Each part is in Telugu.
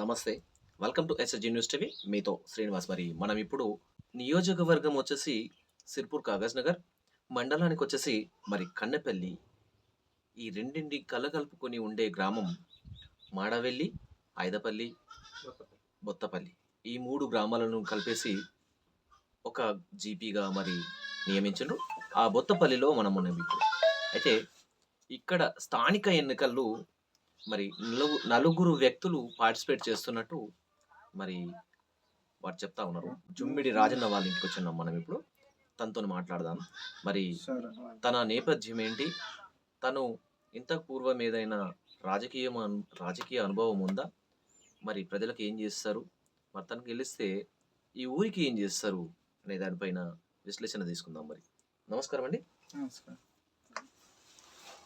నమస్తే. Welcome to SSG news TV మీతో శ్రీనివాస్ మరి. మనం ఇప్పుడు నియోజకవర్గం వచ్చేసి సిర్పూర్ కాగజ్ నగర్ మండలానికి వచ్చేసి మరి కన్నెపల్లి. ఈ రెండింటి కలగలుపుకొని ఉండే గ్రామం మాడవెల్లి ఐదపల్లి బొత్తపల్లి. ఈ మూడు గ్రామాలను కలిపేసి ఒక జీపీగా మరి నియమించరు ఆ బొత్తపల్లిలో మనం ఉన్నాం ఇప్పుడు. అయితే ఇక్కడ స్థానిక ఎన్నికల్లో మరి నలుగు నలుగురు వ్యక్తులు పార్టిసిపేట్ చేస్తున్నట్టు మరి వారు చెప్తా ఉన్నారు. జుమ్మిడి రాజన్న వాళ్ళ ఇంటికి వచ్చినాం మనం ఇప్పుడు. తనతో మాట్లాడదాం. మరి తన నేపథ్యం ఏంటి? తను ఇంత పూర్వం ఏదైనా రాజకీయం రాజకీయ అనుభవం ఉందా? మరి ప్రజలకు ఏం చేస్తారు? మరి తను గెలిస్తే ఈ ఊరికి ఏం చేస్తారు? అనే దానిపైన విశ్లేషణ తీసుకుందాం మరి. నమస్కారం అండి. నమస్కారం.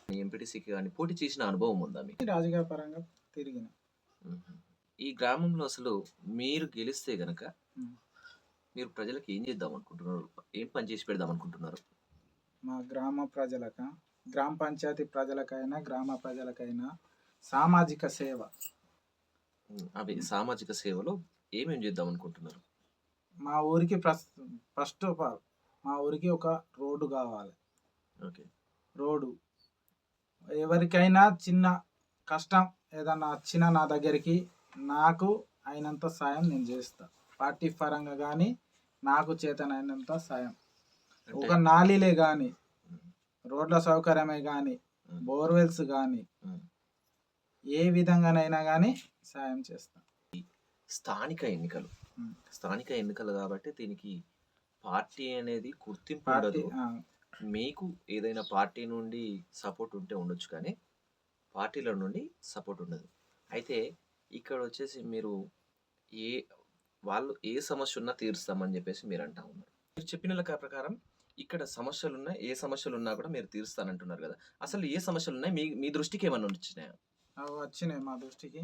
ఎంపీటీసీకి కానీ పోటీ చేసిన అనుభవం ఉందా మీకు? రాజకీయ పరంగా తిరిగిన. ఈ గ్రామంలో అసలు మీరు గెలిస్తే గనక. మీరు ప్రజలకు ఏం చేద్దాం అనుకుంటున్నారు? ఏం పని చేసి పెడదాం అనుకుంటున్నారు? మా గ్రామ ప్రజలక గ్రామ పంచాయతీ ప్రజలకైనా గ్రామ ప్రజలకైనా సామాజిక సేవ. అవి సామాజిక సేవలో ఏమేం చేద్దాం అనుకుంటున్నారు? మా ఊరికి ఫస్ట్ ఫస్ట్ ఆఫ్ ఆల్ మా ఊరికి ఒక రోడ్డు కావాలి. ఓకే. రోడ్డు ఎవరికైనా చిన్న కష్టం ఏదన్నా వచ్చినా నా దగ్గరికి నాకు అయినంత సాయం నేను చేస్తా పార్టీ పరంగా కానీ నాకు చేతనైనంత సాయం ఒక నాలీలే కానీ. రోడ్ల సౌకర్యమే కానీ. బోర్వెల్స్ కానీ. ఏ విధంగానైనా కానీ సాయం చేస్తాం స్థానిక ఎన్నికలు. స్థానిక ఎన్నికలు కాబట్టి దీనికి పార్టీ అనేది గుర్తింపు ఉండదు మీకు ఏదైనా పార్టీ నుండి సపోర్ట్ ఉంటే ఉండొచ్చు కానీ పార్టీల నుండి సపోర్ట్ ఉండదు. అయితే ఇక్కడ వచ్చేసి మీరు ఏ వాళ్ళు ఏ సమస్య ఉన్నా తీరుస్తామని చెప్పేసి మీరు అంటా ఉన్నారు. మీరు చెప్పిన లెక్క ప్రకారం ఇక్కడ సమస్యలు ఉన్నాయి ఏ సమస్యలు ఉన్నా కూడా మీరు తీరుస్తానంటున్నారు కదా. అసలు ఏ సమస్యలు ఉన్నాయి మీ మీ దృష్టికి ఏమన్నా వచ్చినాయా? అవి వచ్చినాయి మా దృష్టికి.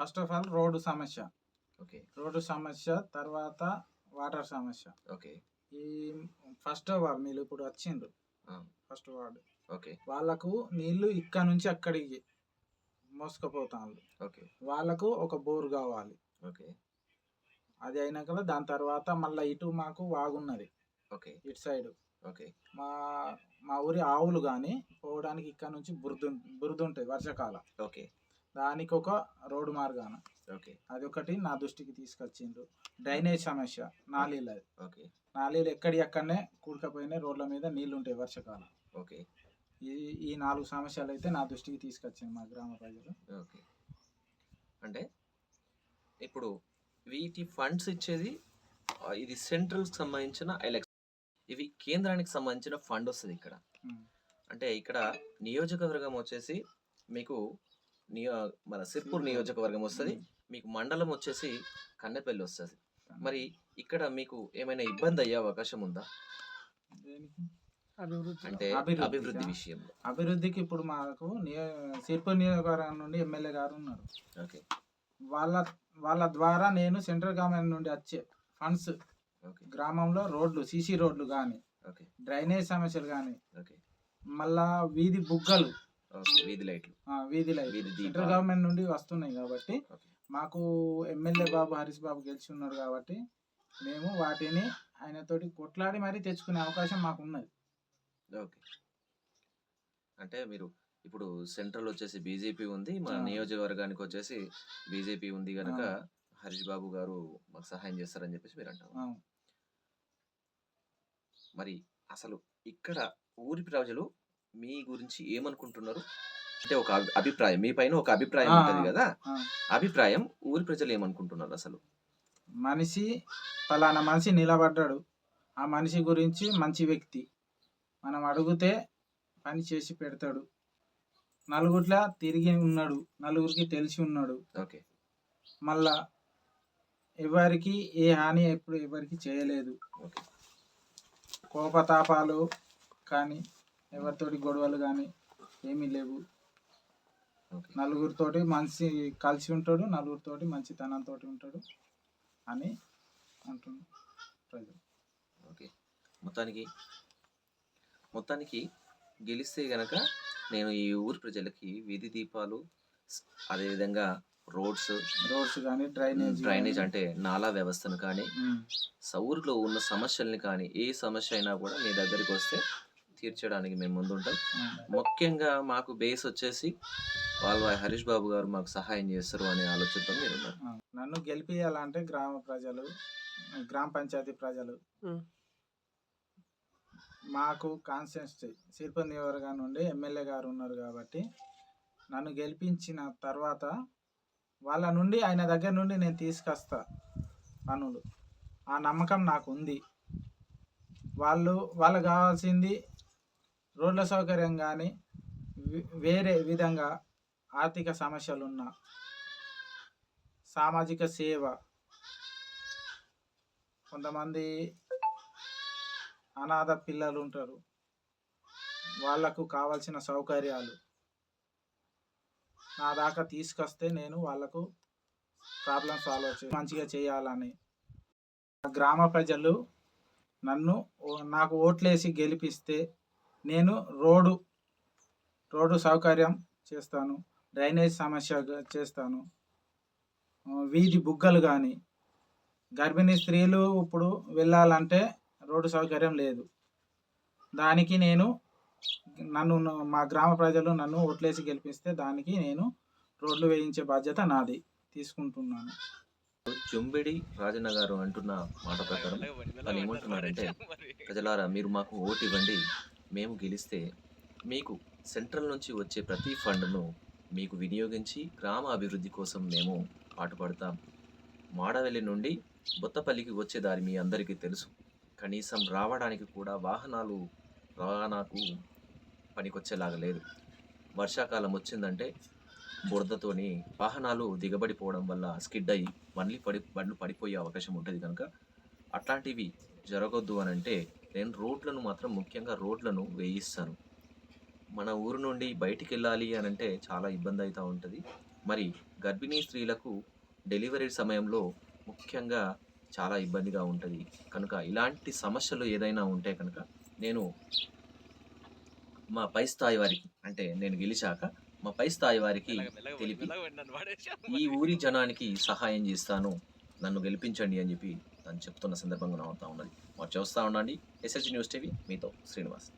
ఫస్ట్ ఆఫ్ ఆల్ రోడ్డు సమస్య. ఓకే. రోడ్డు సమస్య తర్వాత వాటర్ సమస్య. ఓకే. ఈ ఫస్ట్ వార్డ్ మీరు ఇప్పుడు వచ్చిండ్రు. First ward okay. వాళ్ళకు నీళ్ళు ఇక్కడ నుంచి అక్కడికి మోసుకుపోతాను ఓకే. వాళ్ళకు ఒక బోర్ కావాలి. ఓకే. అది అయినాక దాని తర్వాత మళ్ళీ ఇటు మాకు వాగున్నది. ఓకే. ఇటు సైడ్. ఓకే. మా మా ఊరి ఆవులు కానీ పోవడానికి ఇక్కడ నుంచి బురద బురద ఉంటుంది వర్షాకాలం. ఓకే. దానికి ఒక రోడ్డు మార్గాన. ఓకే. అది ఒకటి నా దృష్టికి తీసుకొచ్చిండ్రు. డ్రైనేజ్ సమస్య నాలీలు ఓకే. నాలీలు ఎక్కడి అక్కడనే కూడకపోయినాయి రోడ్ల మీద నీళ్ళు ఉంటాయి వర్షాకాలం. ఓకే. ఈ ఈ నాలుగు సమస్యలు అయితే నా దృష్టికి తీసుకొచ్చింది మా గ్రామ ప్రజలు. ఓకే. అంటే ఇప్పుడు వీటి ఫండ్స్ ఇచ్చేది ఇది సెంట్రల్కి సంబంధించిన ఎలక్షన్. ఇవి కేంద్రానికి సంబంధించిన ఫండ్ వస్తుంది ఇక్కడ. అంటే ఇక్కడ నియోజకవర్గం వచ్చేసి మీకు నియో మన సిర్పూర్ నియోజకవర్గం వస్తుంది. మీకు మండలం వచ్చేసి కన్నెపల్లి వస్తుంది. మరి ఇక్కడ మీకు ఏమైనా ఇబ్బంది అయ్యే అవకాశం ఉందా? అంటే? అభివృద్ధి విషయంలో. అభివృద్ధికి ఇప్పుడు మాకు నియో సిర్పూర్ నియోజకవర్గం నుండి ఎమ్మెల్యే గారు ఉన్నారు. ఓకే. వాళ్ళ వాళ్ళ ద్వారా నేను సెంట్రల్ గవర్నమెంట్ నుండి వచ్చే ఫండ్స్ ఓకే. గ్రామంలో రోడ్లు సీసీ రోడ్లు కానీ ఓకే. డ్రైనేజ్ సమస్యలు కానీ ఓకే. మళ్ళా వీధి బుగ్గలు వీధి లైట్లు. వీధి లైట్ వీధి సెంట్రల్ దీపాలు గవర్నమెంట్ నుండి వస్తున్నాయి కాబట్టి మాకు ఎమ్మెల్యే బాబు హరీష్ బాబు గెలిచి ఉన్నారు కాబట్టి మేము వాటిని ఆయనతోటి కొట్లాడి మరీ తెచ్చుకునే అవకాశం మాకు ఉన్నది. ఓకే. అంటే మీరు ఇప్పుడు సెంట్రల్ వచ్చేసి బీజేపీ ఉంది మన. నియోజకవర్గానికి వచ్చేసి బీజేపీ ఉంది కనుక. హరీష్ బాబు గారు మాకు సహాయం చేస్తారని చెప్పేసి మీరు అంటారు. మరి అసలు ఇక్కడ ఊరి ప్రజలు మీ గురించి ఏమనుకుంటున్నారు? అంటే ఒక అభి- అభిప్రాయం మీ పైన ఒక అభిప్రాయం ఉంటది కదా. అభిప్రాయం ఊరి ప్రజలు ఏమనుకుంటున్నారు అసలు? మనిషి ఫలానా మనిషి నిలబడ్డాడు. ఆ మనిషి గురించి మంచి వ్యక్తి. మనం అడిగితే పని చేసి పెడతాడు. నలుగుట్ల తిరిగి ఉన్నాడు. నలుగురికి తెలిసి ఉన్నాడు. ఓకే. మళ్ళా ఎవరికి ఏ హాని ఎప్పుడు ఎవరికి చేయలేదు. ఓకే. కోపతాపాలు కానీ ఎవరితోటి గొడవలు కానీ ఏమీ లేవు. నలుగురితోటి మంచి కలిసి ఉంటాడు నలుగురితోటి మంచితనంతో ఉంటాడు అని అంటున్నాడు ప్రజలు. ఓకే. మొత్తానికి మొత్తానికి గెలిస్తే గనక నేను ఈ ఊరి ప్రజలకి వీధి దీపాలు అదేవిధంగా రోడ్స్ రోడ్స్ కానీ డ్రైనేజ్ డ్రైనేజ్ అంటే నాలా వ్యవస్థను కానీ సౌరులో ఉన్న సమస్యల్ని కానీ ఏ సమస్య అయినా కూడా మీ దగ్గరికి వస్తే తీర్చడానికి మేము ముందుంటాం. ముఖ్యంగా మాకు బేస్ వచ్చేసి వాళ్ళ హరీష్ బాబు గారు మాకు సహాయం చేస్తారు అనే ఆలోచనతో మీరు నన్ను గెలిపియాలంటే గ్రామ ప్రజలు గ్రామ పంచాయతీ ప్రజలు. మాకు కాన్స్టిట్యూన్సీ సిరిపల్ నియోజకవర్గం నుండి ఎమ్మెల్యే గారు ఉన్నారు కాబట్టి నన్ను గెలిపించిన తర్వాత వాళ్ళ నుండి ఆయన దగ్గర నుండి నేను తీసుకొస్తా పనులు. ఆ నమ్మకం నాకు ఉంది. వాళ్ళు వాళ్ళకి కావాల్సింది రోడ్ల సౌకర్యం కానీ వేరే విధంగా ఆర్థిక సమస్యలు ఉన్న సామాజిక సేవ కొంతమంది అనాథ పిల్లలు ఉంటారు వాళ్ళకు కావాల్సిన సౌకర్యాలు. నా దాకా తీసుకొస్తే నేను వాళ్ళకు ప్రాబ్లం సాల్వ్ చే మంచిగా చేయాలని. గ్రామ ప్రజలు నన్ను నాకు ఓట్లేసి గెలిపిస్తే నేను రోడ్డు రోడ్డు సౌకర్యం చేస్తాను డ్రైనేజ్ సమస్య చేస్తాను. వీధి బుగ్గలు కానీ గర్భిణీ స్త్రీలు ఇప్పుడు వెళ్ళాలంటే రోడ్డు సౌకర్యం లేదు. దానికి నేను నన్ను మా గ్రామ ప్రజలు నన్ను ఓట్లేసి గెలిపిస్తే దానికి నేను రోడ్లు వేయించే బాధ్యత నాది తీసుకుంటున్నాను. చెంబిడి రాజన్న గారు అంటున్న మాట ప్రకారం ఏమంటున్నారంటే ప్రజలారా మీరు మాకు ఓటు ఇవ్వండి మేము గెలిస్తే మీకు సెంట్రల్ నుంచి వచ్చే ప్రతి ఫండ్ను మీకు వినియోగించి గ్రామ అభివృద్ధి కోసం మేము పాటుపడతాం. మాడవెల్లి నుండి బొత్తపల్లికి వచ్చే దారి మీ అందరికీ తెలుసు. కనీసం రావడానికి కూడా వాహనాలు రవాణాకు పనికొచ్చేలాగా లేదు. వర్షాకాలం వచ్చిందంటే బురదతోని వాహనాలు దిగబడిపోవడం వల్ల స్కిడ్ అయ్యి మళ్ళీ పడి బండ్లు పడిపోయే అవకాశం ఉంటుంది కనుక అట్లాంటివి జరగొద్దు అని అంటే నేను రోడ్లను మాత్రం ముఖ్యంగా రోడ్లను వేయిస్తాను. మన ఊరు నుండి బయటికి వెళ్ళాలి అని అంటే చాలా ఇబ్బంది అవుతూ ఉంటుంది. మరి గర్భిణీ స్త్రీలకు డెలివరీ సమయంలో ముఖ్యంగా చాలా ఇబ్బందిగా ఉంటుంది. కనుక ఇలాంటి సమస్యలు ఏదైనా ఉంటే కనుక నేను మా పై స్థాయి వారికి అంటే నేను గెలిచాక మా పై స్థాయి వారికి తెలిపి ఈ ఊరి జనానికి సహాయం చేస్తాను. నన్ను గెలిపించండి అని చెప్పి అని చెప్తున్న సందర్భంగా అవుతా ఉన్నది. మరి చూస్తూ ఉండండి. ఎస్ఎస్జి న్యూస్ టీవీ మీతో శ్రీనివాస్.